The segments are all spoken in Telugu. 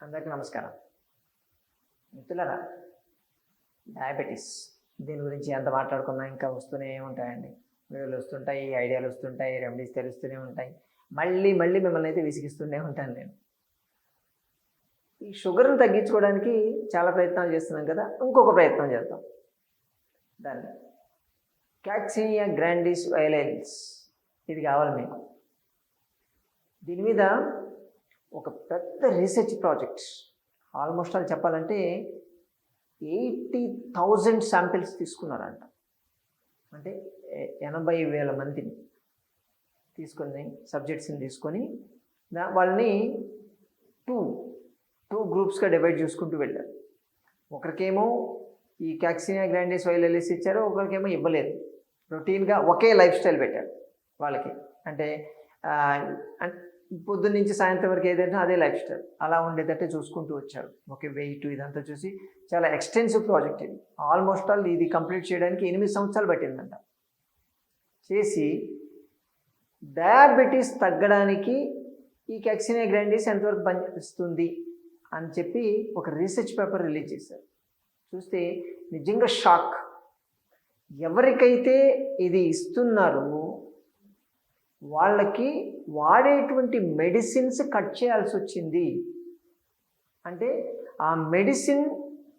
అందరికీ నమస్కారం. మిత్రులరా డయాబెటీస్ దీని గురించి ఎంత మాట్లాడుకున్నా ఇంకా వస్తూనే ఉంటాయండి. వీడియోలు వస్తుంటాయి ఐడియాలు వస్తుంటాయి రెమెడీస్ తెలుస్తూనే ఉంటాయి. మళ్ళీ మళ్ళీ మిమ్మల్ని అయితే విసిగిస్తూనే ఉంటాను నేను. ఈ షుగర్ని తగ్గించుకోవడానికి చాలా ప్రయత్నాలు చేస్తున్నాం కదా ఇంకొక ప్రయత్నం చేద్దాం. దాన్ని. క్యాక్సినియా గ్రాండిస్ వైలైల్స్ ఇది కావాలి మీకు. దీని మీద ఒక పెద్ద రీసెర్చ్ ప్రాజెక్ట్ ఆల్మోస్ట్ అది చెప్పాలంటే ఎయిటీ థౌజండ్ శాంపిల్స్ తీసుకున్నారంట. అంటే ఎనభై వేల మందిని తీసుకొని సబ్జెక్ట్స్ని తీసుకొని వాళ్ళని టూ టూ గ్రూప్స్గా డివైడ్ చేసుకుంటూ వెళ్ళారు. ఒకరికేమో ఈ క్యాక్సినియా గ్రాండిస్ వైలెలిస్ ఇచ్చారు ఒకరికేమో ఇవ్వలేదు. రొటీన్గా ఒకే లైఫ్ స్టైల్ పెట్టారు వాళ్ళకి. అంటే పొద్దున్న నుంచి సాయంత్రం వరకు ఏదైనా అదే లైఫ్ స్టైల్. అలా ఉండేటట్టే చూసుకుంటూ వచ్చారు ఓకే వెయిట్ ఇదంతా చూసి చాలా ఎక్స్టెన్సివ్ ప్రాజెక్ట్ ఇది. ఆల్మోస్ట్ ఆల్ ఇది కంప్లీట్ చేయడానికి ఎనిమిది సంవత్సరాలు పట్టిందంట. చేసి డయాబెటీస్ తగ్గడానికి ఈ కెక్సినే గ్రాండిస్ ఎంతవరకు పనిచేస్తుంది అని చెప్పి ఒక రీసెర్చ్ పేపర్ రిలీజ్ చేశారు. చూస్తే నిజంగా షాక్. ఎవరికైతే ఇది ఇస్తున్నారో వాళ్ళకి వాడేటువంటి మెడిసిన్స్ కట్ చేయాల్సి వచ్చింది. అంటే ఆ మెడిసిన్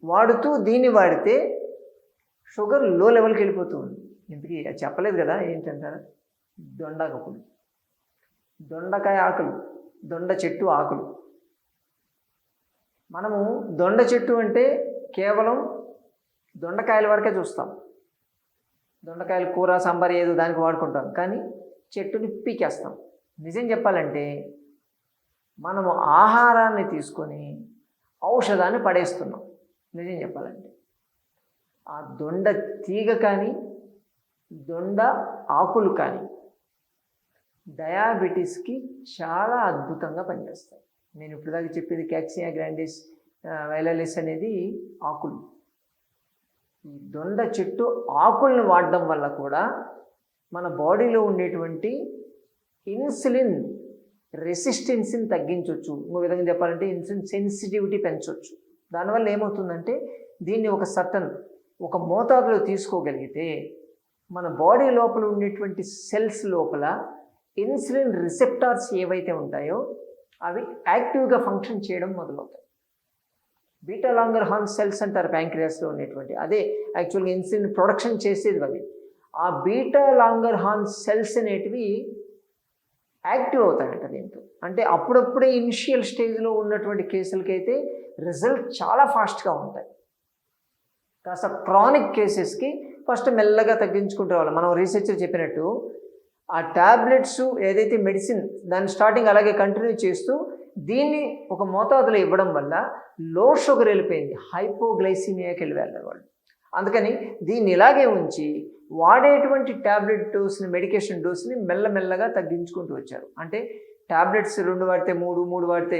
వాడుతూ దీన్ని వాడితే షుగర్లో లెవెల్కి వెళ్ళిపోతుంది. ఇంతకీ అది చెప్పలేదు కదా ఏంటంటారా? దొండకపులు దొండకాయ ఆకులు దొండ చెట్టు ఆకులు. మనము దొండ చెట్టు అంటే కేవలం దొండకాయల వరకే చూస్తాం. దొండకాయలు కూర సాంబార్ ఏదో దానికి వాడుకుంటాం. కానీ చెట్టుని పీకేస్తాం. నిజం చెప్పాలంటే మనము ఆహారాన్ని తీసుకొని ఔషధాన్ని పడేస్తున్నాం. నిజం చెప్పాలంటే. ఆ దొండ తీగ కానీ దొండ ఆకులు కానీ డయాబెటీస్కి చాలా అద్భుతంగా పనిచేస్తాయి. నేను ఇప్పటిదాకా చెప్పేది క్యాక్సియా గ్రాండిస్ వైలలిస్ అనేది ఆకులు. ఈ దొండ చెట్టు ఆకుల్ని వాడడం వల్ల కూడా మన బాడీలో ఉండేటువంటి ఇన్సులిన్ రెసిస్టెన్సీని తగ్గించవచ్చు ఇంకో విధంగా చెప్పాలంటే ఇన్సులిన్ సెన్సిటివిటీ పెంచవచ్చు దానివల్ల ఏమవుతుందంటే దీన్ని ఒక సర్టన్ ఒక మోతాదులో తీసుకోగలిగితే మన బాడీ లోపల ఉండేటువంటి సెల్స్ లోపల ఇన్సులిన్ రిసెప్టార్స్ ఏవైతే ఉంటాయో అవి యాక్టివ్గా ఫంక్షన్ చేయడం మొదలవుతాయి. బీటా లాంగర్ హార్న్ సెల్స్ అంటారు ప్యాంక్రియాస్లో ఉండేటువంటి. అదే యాక్చువల్గా ఇన్సులిన్ ప్రొడక్షన్ చేసేది అవి. ఆ బీటా లాంగర్ హార్న్ సెల్స్ అనేటివి యాక్టివ్ అవుతాయంట దీంతో. అంటే అప్పుడప్పుడే ఇనిషియల్ స్టేజ్లో ఉన్నటువంటి కేసులకైతే రిజల్ట్ చాలా ఫాస్ట్గా ఉంటాయి. కాస్త క్రానిక్ కేసెస్కి ఫస్ట్ మెల్లగా తగ్గించుకుంటే వాళ్ళు మనం రీసెర్చ్ చెప్పినట్టు ఆ ట్యాబ్లెట్స్ ఏదైతే మెడిసిన్ దాన్ని స్టార్టింగ్ అలాగే కంటిన్యూ చేస్తూ దీన్ని ఒక మోతాదులో ఇవ్వడం వల్ల లో షుగర్ వెళ్ళిపోయింది. హైపోగ్లైసిమియాకి వెళ్ళి వెళ్ళారు వాళ్ళు. అందుకని దీన్ని ఇలాగే ఉంచి వాడేటువంటి ట్యాబ్లెట్ డోస్ని మెడికేషన్ డోస్ని మెల్లమెల్లగా తగ్గించుకుంటూ వచ్చారు. అంటే ట్యాబ్లెట్స్ రెండు వాడితే మూడు మూడు వాడితే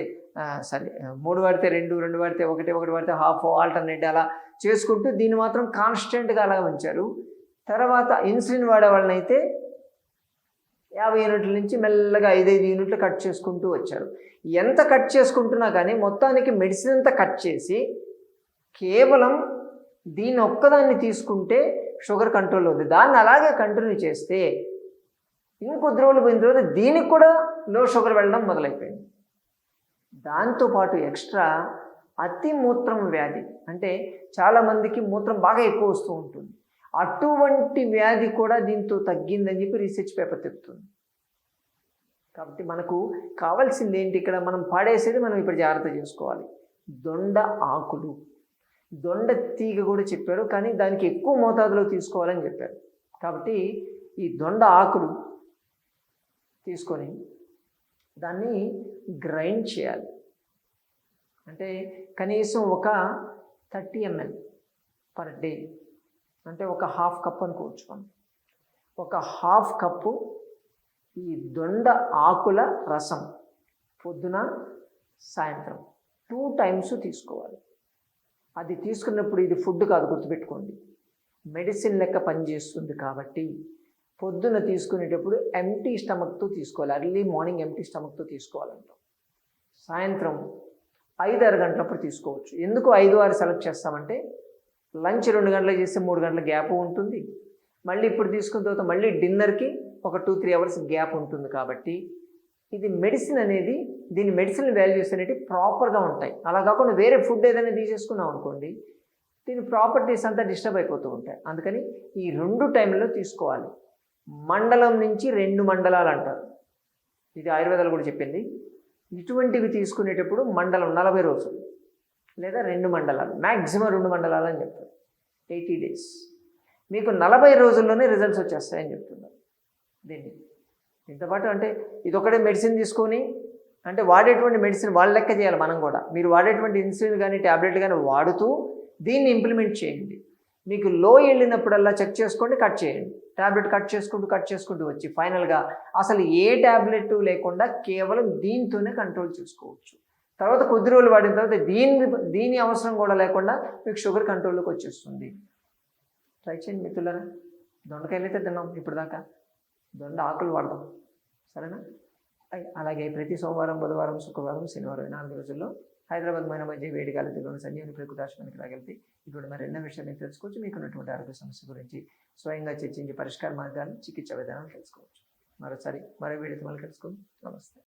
సారీ మూడు వాడితే రెండు రెండు వాడితే ఒకటి ఒకటి వాడితే హాఫ్ ఆల్టర్నేట్ అలా చేసుకుంటూ దీన్ని మాత్రం కాన్స్టెంట్గా అలా ఉంచారు. తర్వాత ఇన్సులిన్ వాడే వాళ్ళనైతే యాభై యూనిట్ల నుంచి మెల్లగా ఐదైదు యూనిట్లు కట్ చేసుకుంటూ వచ్చారు. ఎంత కట్ చేసుకుంటున్నా కానీ మొత్తానికి మెడిసిన్ అంతా కట్ చేసి కేవలం దీన్ని ఒక్కదాన్ని తీసుకుంటే షుగర్ కంట్రోల్ ఉంది దాన్ని అలాగే కంటిన్యూ చేస్తే ఇంకొద్ది రోజులు పోయిన తర్వాత దీనికి కూడా లో షుగర్ వెళ్ళడం మొదలైపోయింది. దాంతోపాటు ఎక్స్ట్రా అతి మూత్రం వ్యాధి అంటే చాలామందికి మూత్రం బాగా ఎక్కువ వస్తూ ఉంటుంది. అటువంటి వ్యాధి కూడా దీంతో తగ్గిందని చెప్పి రీసెర్చ్ పేపర్ చెప్తుంది. కాబట్టి మనకు కావాల్సింది ఏంటి ఇక్కడ? మనం పాడేసేది మనం ఇప్పుడు జాగ్రత్త చేసుకోవాలి. దొండ ఆకులు. దొండ తీగ కూడా చెప్పారు కానీ దానికి ఎక్కువ మోతాదులో తీసుకోవాలని చెప్పారు కాబట్టి ఈ దొండ ఆకులు తీసుకొని దాన్ని గ్రైండ్ చేయాలి. అంటే కనీసం ఒక థర్టీ ఎంఎల్ పర్ డే అంటే ఒక హాఫ్ కప్ అనుకోవచ్చు మనం ఒక హాఫ్ కప్పు ఈ దొండ ఆకుల రసం పొద్దున సాయంత్రం టూ టైమ్స్ తీసుకోవాలి. అది తీసుకున్నప్పుడు ఇది ఫుడ్ కాదు గుర్తుపెట్టుకోండి. మెడిసిన్ లెక్క పనిచేస్తుంది కాబట్టి పొద్దున తీసుకునేటప్పుడు ఎంటీ స్టమక్తో తీసుకోవాలి. అర్లీ మార్నింగ్ ఎంటీ స్టమక్తో తీసుకోవాలంటాం. సాయంత్రం ఐదు ఆరు గంటలప్పుడు తీసుకోవచ్చు. ఎందుకు ఐదు ఆరు సెలెక్ట్ చేస్తామంటే లంచ్ రెండు గంటలకు చేస్తే మూడు గంటల గ్యాప్ ఉంటుంది. మళ్ళీ ఇప్పుడు తీసుకున్న తర్వాత మళ్ళీ డిన్నర్కి ఒక టూ త్రీ అవర్స్ గ్యాప్ ఉంటుంది కాబట్టి ఇది మెడిసిన్ అనేది దీని మెడిసిన్ వాల్యూస్ అనేవి ప్రాపర్గా ఉంటాయి. అలా కాకుండా వేరే ఫుడ్ ఏదైనా తీసేసుకున్నాం అనుకోండి దీని ప్రాపర్టీస్ అంతా డిస్టర్బ్ అయిపోతూ ఉంటాయి. అందుకని ఈ రెండు టైంలో తీసుకోవాలి. మండలం నుంచి రెండు మండలాలు అంటారు. ఇది ఆయుర్వేదాలు కూడా చెప్పింది. ఇటువంటివి తీసుకునేటప్పుడు మండలం నలభై రోజులు లేదా రెండు మండలాలు మ్యాక్సిమం రెండు మండలాలు అని చెప్తారు. Eighty days. మీకు నలభై రోజుల్లోనే రిజల్ట్స్ వచ్చేస్తాయని చెప్తున్నారు. దీన్ని దీంతో పాటు అంటే ఇదొకటే మెడిసిన్ తీసుకొని అంటే వాడేటువంటి మెడిసిన్ వాళ్ళ లెక్క చేయాలి మనం కూడా. మీరు వాడేటువంటి ఇన్సులిన్ కానీ ట్యాబ్లెట్ కానీ వాడుతూ దీన్ని ఇంప్లిమెంట్ చేయండి. మీకు లో వెళ్ళినప్పుడల్లా చెక్ చేసుకోండి కట్ చేయండి. ట్యాబ్లెట్ కట్ చేసుకుంటూ కట్ చేసుకుంటూ వచ్చి ఫైనల్గా అసలు ఏ ట్యాబ్లెట్ లేకుండా కేవలం దీంతోనే కంట్రోల్ చేసుకోవచ్చు. తర్వాత కొద్ది రోజులు వాడిన తర్వాత దీని దీని అవసరం కూడా లేకుండా మీకు షుగర్ కంట్రోల్లోకి వచ్చేస్తుంది. ట్రై చేయండి మిత్రులరా. దొండకాయలు అయితే తిన్నాం ఇప్పుడు దాకా దొండ ఆకులు వాడదాం. సరేనా? అలాగే ప్రతి సోమవారం బుధవారం శుక్రవారం శనివారం నాలుగు రోజుల్లో హైదరాబాద్ మైన మధ్య వేడి గాలిలోని సంజీవని ప్రకృతాశ్రమానికి రాగలితే ఇప్పుడు మరి ఎన్నో విషయాలు మీరు తెలుసుకోవచ్చు. మీకు ఉన్నటువంటి ఆరోగ్య సమస్య గురించి స్వయంగా చర్చించి పరిష్కార మార్గాలు చికిత్స విధానాలు తెలుసుకోవచ్చు. మరోసారి మరో వీడియోతో మళ్ళీ కలుసుకుందాం. నమస్తే.